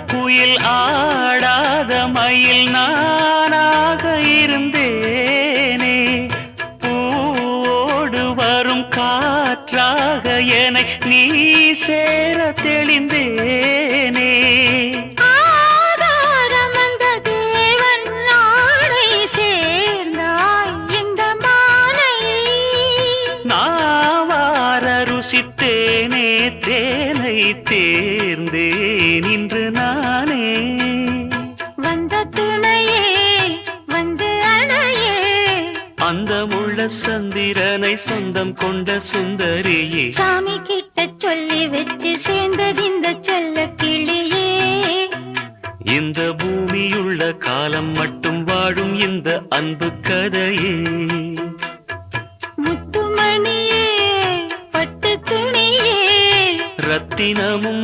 குயில் ஆடாத மயில் நானாக இருந்தேனே. பூவோடு வரும் காற்றாக என நீ சேர தெளி ருசித்தேனே தேனை தேர்ந்தேன் இன்று நானே. வந்த துணையே வந்து அணையே. அந்த முள்ள சந்திரனை சொந்தம் கொண்ட சுந்தரியே. சாமி கிட்ட சொல்லி வச்சு சேர்ந்தது இந்த செல்ல கிளியே. இந்த பூமியுள்ள காலம் மட்டும் வாழும் இந்த அன்பு கதையே. ரத்தினமும்